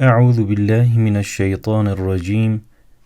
Euzu billahi mineşşeytanirracim.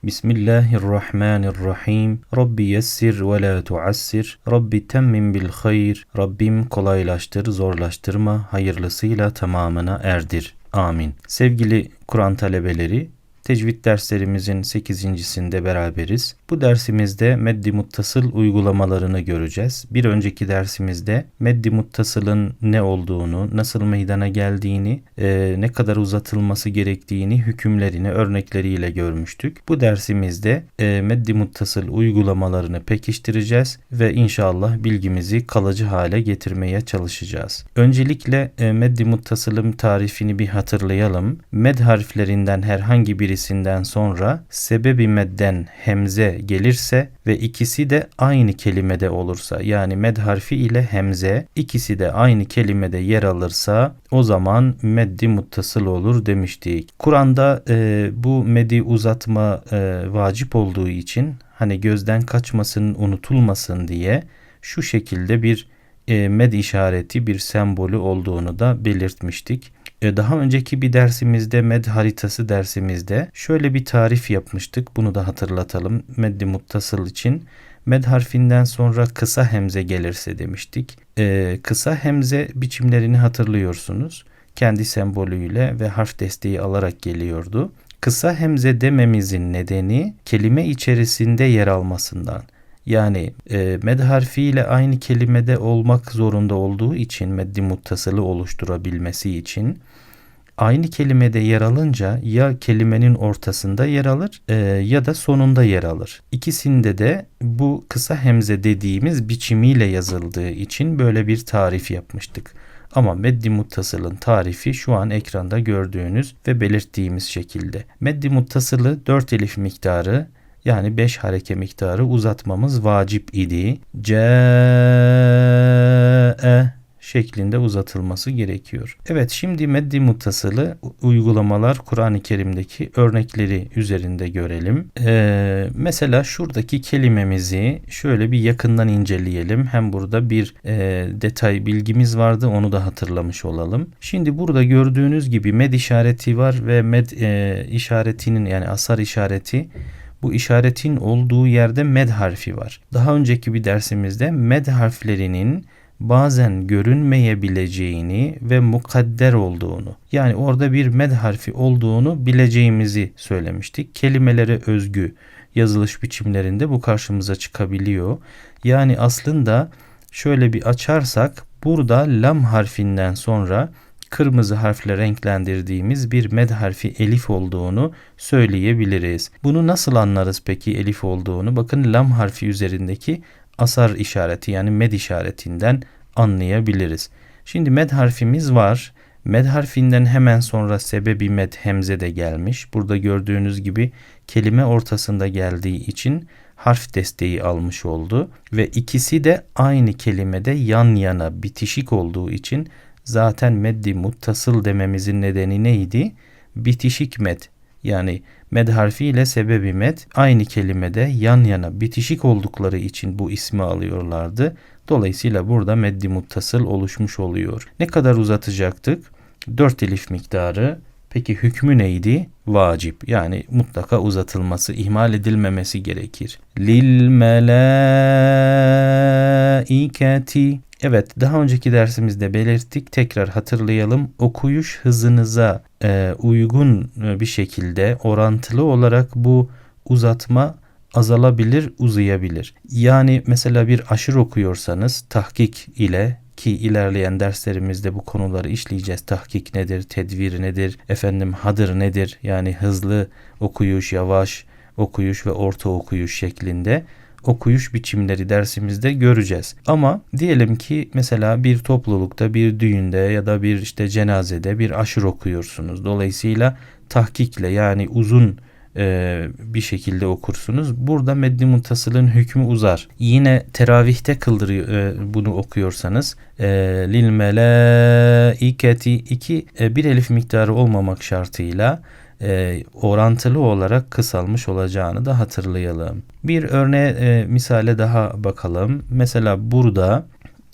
Bismillahirrahmanirrahim. Rabbi yessir ve la tuassir. Rabbi temmim bil hayr. Rabbim kolaylaştır, zorlaştırma, hayırlısıyla tamamına erdir. Amin. Sevgili Kur'an talebeleri, Tecvid derslerimizin 8.sinde beraberiz. Bu dersimizde meddi muttasıl uygulamalarını göreceğiz. Bir önceki dersimizde meddi muttasılın ne olduğunu, nasıl meydana geldiğini, e, ne kadar uzatılması gerektiğini, hükümlerini örnekleriyle görmüştük. Bu dersimizde e, meddi muttasıl uygulamalarını pekiştireceğiz ve inşallah bilgimizi kalıcı hale getirmeye çalışacağız. Öncelikle e, meddi muttasılın tarifini bir hatırlayalım. Med harflerinden herhangi birisinden sonra sebebi medden hemze gelirse ve ikisi de aynı kelimede olursa yani med harfi ile hemze ikisi de aynı kelimede yer alırsa o zaman meddi muttasıl olur demiştik. Kur'an'da e, bu medi uzatma e, vacip olduğu için hani gözden kaçmasın unutulmasın diye şu şekilde bir e, med işareti bir sembolü olduğunu da belirtmiştik. E, daha önceki bir dersimizde med haritası dersimizde şöyle bir tarif yapmıştık. Bunu da hatırlatalım. Meddi muttasıl için med harfinden sonra kısa hemze gelirse demiştik. Ee, kısa hemze biçimlerini hatırlıyorsunuz. Kendi sembolüyle ve harf desteği alarak geliyordu. Kısa hemze dememizin nedeni kelime içerisinde yer almasından. Yani e, med harfiyle aynı kelimede olmak zorunda olduğu için meddi muttasılı oluşturabilmesi için aynı kelimede yer alınca ya kelimenin ortasında yer alır e, ya da sonunda yer alır. İkisinde de bu kısa hemze dediğimiz biçimiyle yazıldığı için böyle bir tarif yapmıştık. Ama meddi muttasılın tarifi şu an ekranda gördüğünüz ve belirttiğimiz şekilde. Meddi muttasılı 4 elif miktarı yani 5 hareke miktarı uzatmamız vacip idi. C'e şeklinde uzatılması gerekiyor. Evet şimdi meddi muttasılı uygulamalar Kur'an-ı Kerim'deki örnekleri üzerinde görelim. Ee, mesela şuradaki kelimemizi şöyle bir yakından inceleyelim. Hem burada bir e, detay bilgimiz vardı onu da hatırlamış olalım. Şimdi burada gördüğünüz gibi med işareti var ve med e, işaretinin yani asar işareti bu işaretin olduğu yerde med harfi var. Daha önceki bir dersimizde med harflerinin bazen görünmeyebileceğini ve mukadder olduğunu yani orada bir med harfi olduğunu bileceğimizi söylemiştik. Kelimelere özgü yazılış biçimlerinde bu karşımıza çıkabiliyor. Yani aslında şöyle bir açarsak burada lam harfinden sonra kırmızı harfle renklendirdiğimiz bir med harfi elif olduğunu söyleyebiliriz. Bunu nasıl anlarız peki elif olduğunu? Bakın lam harfi üzerindeki asar işareti yani med işaretinden anlayabiliriz. Şimdi med harfimiz var. Med harfinden hemen sonra sebebi med hemze de gelmiş. Burada gördüğünüz gibi kelime ortasında geldiği için harf desteği almış oldu ve ikisi de aynı kelimede yan yana bitişik olduğu için zaten meddi muttasıl dememizin nedeni neydi? Bitişik med yani med harfi ile sebebi med aynı kelimede yan yana bitişik oldukları için bu ismi alıyorlardı. Dolayısıyla burada meddi muttasıl oluşmuş oluyor. Ne kadar uzatacaktık? 4 elif miktarı. Peki hükmü neydi? Vacip. Yani mutlaka uzatılması, ihmal edilmemesi gerekir. Lil melaiketi Evet daha önceki dersimizde belirttik tekrar hatırlayalım okuyuş hızınıza e, uygun e, bir şekilde orantılı olarak bu uzatma azalabilir uzayabilir. Yani mesela bir aşırı okuyorsanız tahkik ile ki ilerleyen derslerimizde bu konuları işleyeceğiz. Tahkik nedir, tedvir nedir, efendim hadır nedir? Yani hızlı okuyuş, yavaş okuyuş ve orta okuyuş şeklinde okuyuş biçimleri dersimizde göreceğiz. Ama diyelim ki mesela bir toplulukta, bir düğünde ya da bir işte cenazede bir aşır okuyorsunuz. Dolayısıyla tahkikle yani uzun e, bir şekilde okursunuz. Burada meddi muntasılın hükmü uzar. Yine teravihte kıldırıyor e, bunu okuyorsanız e, lil melaiketi iki e, bir elif miktarı olmamak şartıyla e, orantılı olarak kısalmış olacağını da hatırlayalım. Bir örneğe e, misale daha bakalım. Mesela burada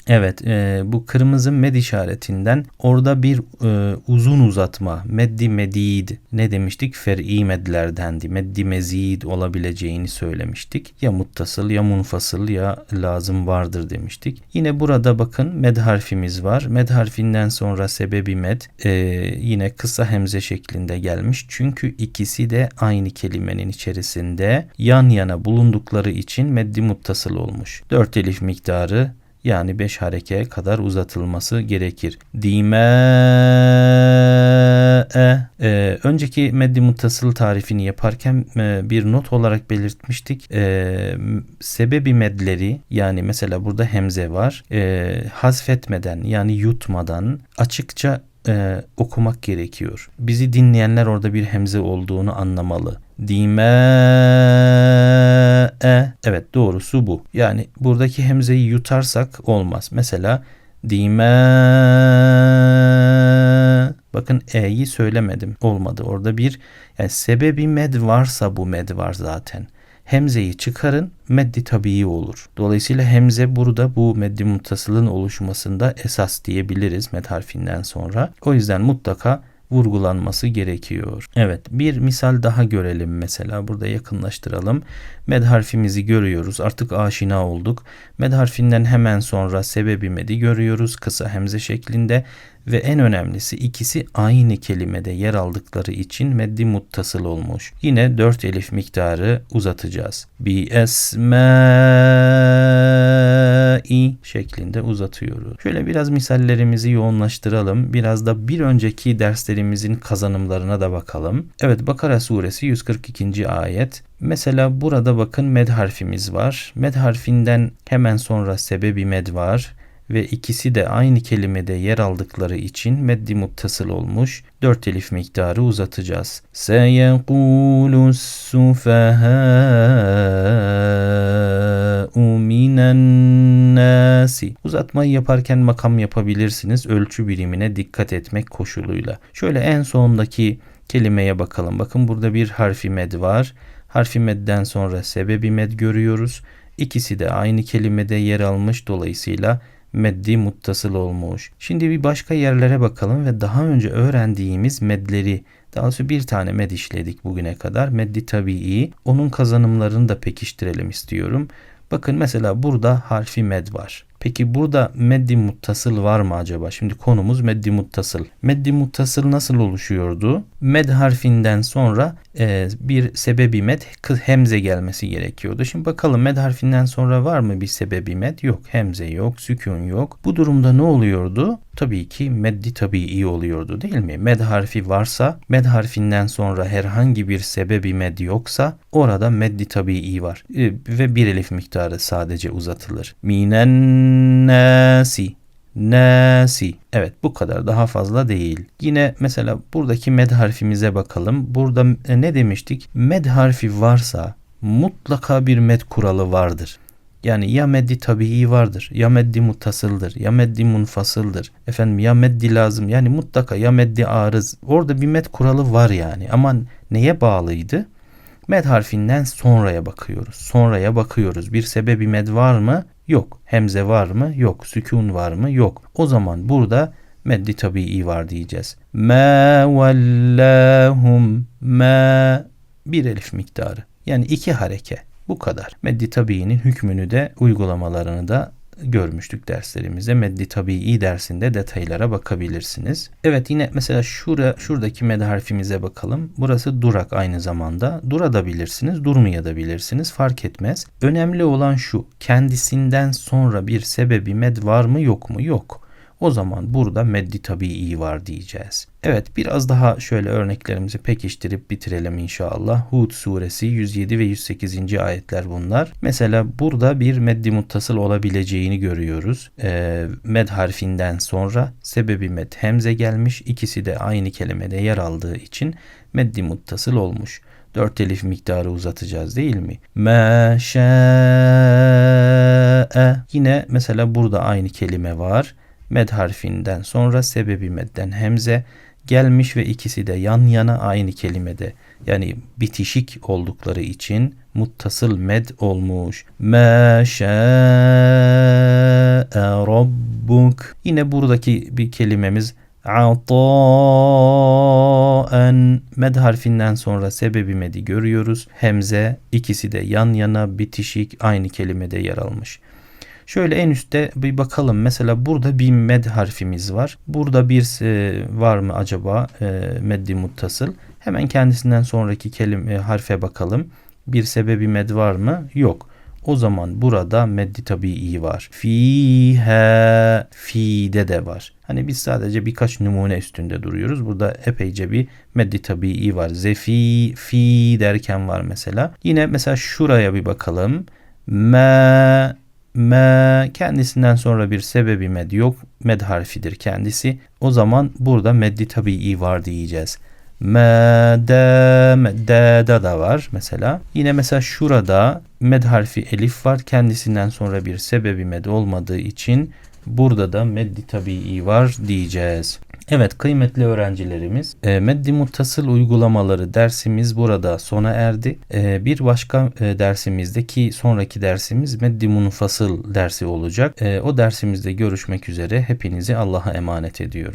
Evet e, bu kırmızı med işaretinden orada bir e, uzun uzatma meddi medid ne demiştik fer'i medlerdendi. Meddi mezid olabileceğini söylemiştik. Ya muttasıl ya munfasıl ya lazım vardır demiştik. Yine burada bakın med harfimiz var. Med harfinden sonra sebebi med e, yine kısa hemze şeklinde gelmiş. Çünkü ikisi de aynı kelimenin içerisinde yan yana bulundukları için meddi muttasıl olmuş. Dört elif miktarı yani 5 hareke kadar uzatılması gerekir. Dime e, e, önceki meddi muttasıl tarifini yaparken e, bir not olarak belirtmiştik. E, sebebi medleri yani mesela burada hemze var. E, hazfetmeden yani yutmadan açıkça e, okumak gerekiyor. Bizi dinleyenler orada bir hemze olduğunu anlamalı. Dime e evet doğrusu bu. Yani buradaki hemzeyi yutarsak olmaz. Mesela dime bakın e'yi söylemedim. Olmadı. Orada bir yani sebebi med varsa bu med var zaten. Hemzeyi çıkarın meddi tabii olur. Dolayısıyla hemze burada bu meddi muttasılın oluşmasında esas diyebiliriz med harfinden sonra. O yüzden mutlaka vurgulanması gerekiyor. Evet bir misal daha görelim mesela burada yakınlaştıralım. Med harfimizi görüyoruz artık aşina olduk. Med harfinden hemen sonra sebebi medi görüyoruz kısa hemze şeklinde ve en önemlisi ikisi aynı kelimede yer aldıkları için meddi muttasıl olmuş. Yine dört elif miktarı uzatacağız. Bi esmai şeklinde uzatıyoruz. Şöyle biraz misallerimizi yoğunlaştıralım. Biraz da bir önceki derslerimizin kazanımlarına da bakalım. Evet Bakara suresi 142. ayet. Mesela burada bakın med harfimiz var. Med harfinden hemen sonra sebebi med var ve ikisi de aynı kelimede yer aldıkları için meddi muttasıl olmuş. Dört elif miktarı uzatacağız. Seyekulu sufahâ'u minen nasi. Uzatmayı yaparken makam yapabilirsiniz. Ölçü birimine dikkat etmek koşuluyla. Şöyle en sondaki kelimeye bakalım. Bakın burada bir harfi med var. Harfi medden sonra sebebi med görüyoruz. İkisi de aynı kelimede yer almış dolayısıyla meddi muttasıl olmuş. Şimdi bir başka yerlere bakalım ve daha önce öğrendiğimiz medleri daha doğrusu bir tane med işledik bugüne kadar. Meddi tabii. Onun kazanımlarını da pekiştirelim istiyorum. Bakın mesela burada harfi med var. Peki burada meddi muttasıl var mı acaba? Şimdi konumuz meddi muttasıl. Meddi muttasıl nasıl oluşuyordu? Med harfinden sonra e, bir sebebi med hemze gelmesi gerekiyordu. Şimdi bakalım med harfinden sonra var mı bir sebebi med? Yok. Hemze yok. Sükun yok. Bu durumda ne oluyordu? Tabii ki meddi tabii oluyordu değil mi? Med harfi varsa med harfinden sonra herhangi bir sebebi med yoksa orada meddi tabii var. E, ve bir elif miktarı sadece uzatılır. Minen nasi nasi. Evet bu kadar daha fazla değil. Yine mesela buradaki med harfimize bakalım. Burada e, ne demiştik? Med harfi varsa mutlaka bir med kuralı vardır. Yani ya meddi tabii vardır, ya meddi mutasıldır, ya meddi munfasıldır. Efendim ya meddi lazım yani mutlaka ya meddi arız. Orada bir med kuralı var yani. Ama neye bağlıydı? Med harfinden sonraya bakıyoruz. Sonraya bakıyoruz. Bir sebebi med var mı? Yok. Hemze var mı? Yok. Sükun var mı? Yok. O zaman burada meddi tabii var diyeceğiz. Ma vallahum ma bir elif miktarı. Yani iki hareke. Bu kadar. Meddi tabiinin hükmünü de uygulamalarını da görmüştük derslerimizde. Meddi tabii dersinde detaylara bakabilirsiniz. Evet yine mesela şura, şuradaki med harfimize bakalım. Burası durak aynı zamanda. Durabilirsiniz, durmayabilirsiniz fark etmez. Önemli olan şu kendisinden sonra bir sebebi med var mı yok mu? Yok. O zaman burada meddi tabii var diyeceğiz. Evet biraz daha şöyle örneklerimizi pekiştirip bitirelim inşallah. Hud suresi 107 ve 108. ayetler bunlar. Mesela burada bir meddi muttasıl olabileceğini görüyoruz. Ee, med harfinden sonra sebebi med hemze gelmiş. İkisi de aynı kelimede yer aldığı için meddi muttasıl olmuş. Dört elif miktarı uzatacağız değil mi? Meşe'e. Yine mesela burada aynı kelime var med harfinden sonra sebebi medden hemze gelmiş ve ikisi de yan yana aynı kelimede yani bitişik oldukları için muttasıl med olmuş. Şa'e rabbuk. Yine buradaki bir kelimemiz ataen med harfinden sonra sebebi medi görüyoruz. Hemze ikisi de yan yana bitişik aynı kelimede yer almış. Şöyle en üstte bir bakalım. Mesela burada bir med harfimiz var. Burada bir e, var mı acaba e, meddi muttasıl? Hemen kendisinden sonraki kelime harfe bakalım. Bir sebebi med var mı? Yok. O zaman burada meddi tabii var. Fiha fi'de de var. Hani biz sadece birkaç numune üstünde duruyoruz. Burada epeyce bir meddi tabii var. Zefi fi derken var mesela. Yine mesela şuraya bir bakalım. Ma me kendisinden sonra bir sebebi med yok. Med harfidir kendisi. O zaman burada meddi tabii var diyeceğiz. Mede, meddede da var mesela. Yine mesela şurada med harfi elif var. Kendisinden sonra bir sebebi med olmadığı için burada da meddi tabii var diyeceğiz. Evet kıymetli öğrencilerimiz e, meddi muttasıl uygulamaları dersimiz burada sona erdi. E, bir başka e, dersimizdeki sonraki dersimiz meddi munfasıl dersi olacak. E, o dersimizde görüşmek üzere hepinizi Allah'a emanet ediyorum.